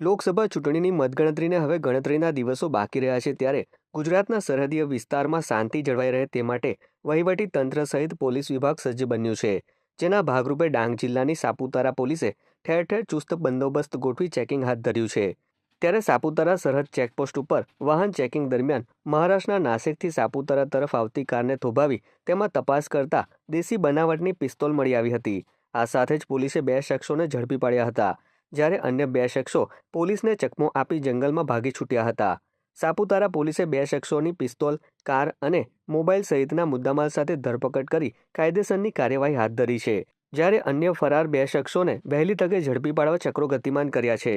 લોકસભા ચૂંટણીની મતગણતરીને હવે ગણતરીના દિવસો બાકી રહ્યા છે ત્યારે ગુજરાતના સરહદીય વિસ્તારમાં શાંતિ જળવાઈ રહે તે માટે વહીવટી તંત્ર સહિત પોલીસ વિભાગ સજ્જ બન્યું છે. જેના ભાગરૂપે ડાંગ જિલ્લાની સાપુતારા પોલીસે ઠેર ઠેર ચુસ્ત બંદોબસ્ત ગોઠવી ચેકિંગ હાથ ધર્યું છે. ત્યારે સાપુતારા સરહદ ચેકપોસ્ટ ઉપર વાહન ચેકિંગ દરમિયાન મહારાષ્ટ્રના નાસિકથી સાપુતારા તરફ આવતી કારને થોભાવી તેમાં તપાસ કરતા દેશી બનાવટની પિસ્તોલ મળી આવી હતી. આ સાથે જ પોલીસે બે શખ્સોને ઝડપી પાડ્યા હતા. જ્યારે અન્ય બે શખ્સો પોલીસને ચકમો આપી જંગલમાં ભાગી છૂટ્યા હતા. સાપુતારા પોલીસે બે શખ્સોની પિસ્તોલ, કાર અને મોબાઈલ સહિતના મુદ્દામાલ સાથે ધરપકડ કરી કાયદેસરની કાર્યવાહી હાથ ધરી છે. જ્યારે અન્ય ફરાર બે શખ્સોને વહેલી તકે ઝડપી પાડવા ચક્રો ગતિમાન કર્યા છે.